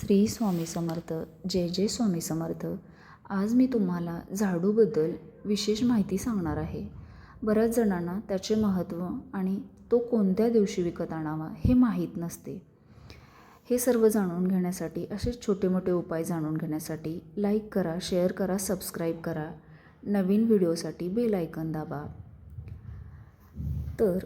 श्री स्वामी समर्थ जय जय स्वामी समर्थ. आज मी तुम्हाला झाडूबद्दल विशेष माहिती सांगणार आहे. बऱ्याच जणांना त्याचे महत्त्व आणि तो कोणत्या दिवशी विकत आणावा हे माहीत नसते. हे सर्व जाणून घेण्यासाठी असे छोटे मोठे उपाय जाणून घेण्यासाठी लाईक करा शेअर करा सबस्क्राईब करा. नवीन व्हिडिओसाठी बेल आयकन दाबा. तर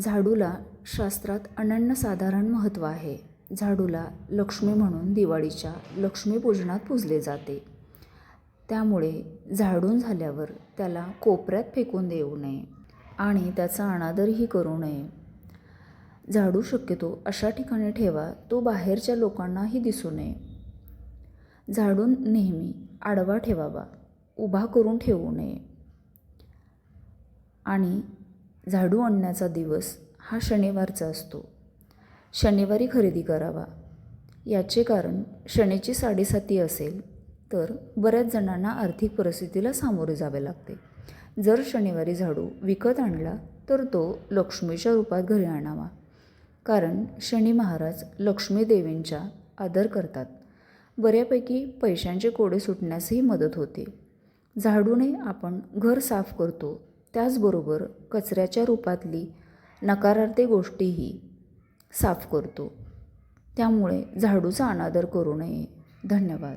झाडूला शास्त्रात अनन्यसाधारण महत्त्व आहे. झाडूला लक्ष्मी म्हणून दिवाळीच्या लक्ष्मीपूजनात पूजले जाते. त्यामुळे झाडून झाल्यावर त्याला कोपऱ्यात फेकून देऊ नये आणि त्याचा अनादरही करू नये. झाडू शक्यतो अशा ठिकाणी ठेवा तो बाहेरच्या लोकांनाही दिसू नये. झाडून नेहमी आडवा ठेवावा उभा करून ठेवू नये. आणि झाडू आणण्याचा दिवस हा शनिवारचा असतो. शनिवारी खरेदी करावा. याचे कारण शनीची साडेसाती असेल तर बऱ्याच जणांना आर्थिक परिस्थितीला सामोरे जावे लागते. जर शनिवारी झाडू विकत आणला तर तो लक्ष्मीच्या रूपात घरी आणावा. कारण शनी महाराज लक्ष्मी देवींचा आदर करतात. बऱ्यापैकी पैशांचे कोडे सुटण्यासही मदत होते. झाडूने आपण घर साफ करतो त्याचबरोबर कचऱ्याच्या रूपातली नकारार्थी गोष्टीही साफ करतो. त्यामुळे झाडूचा अनादर करू नये. धन्यवाद.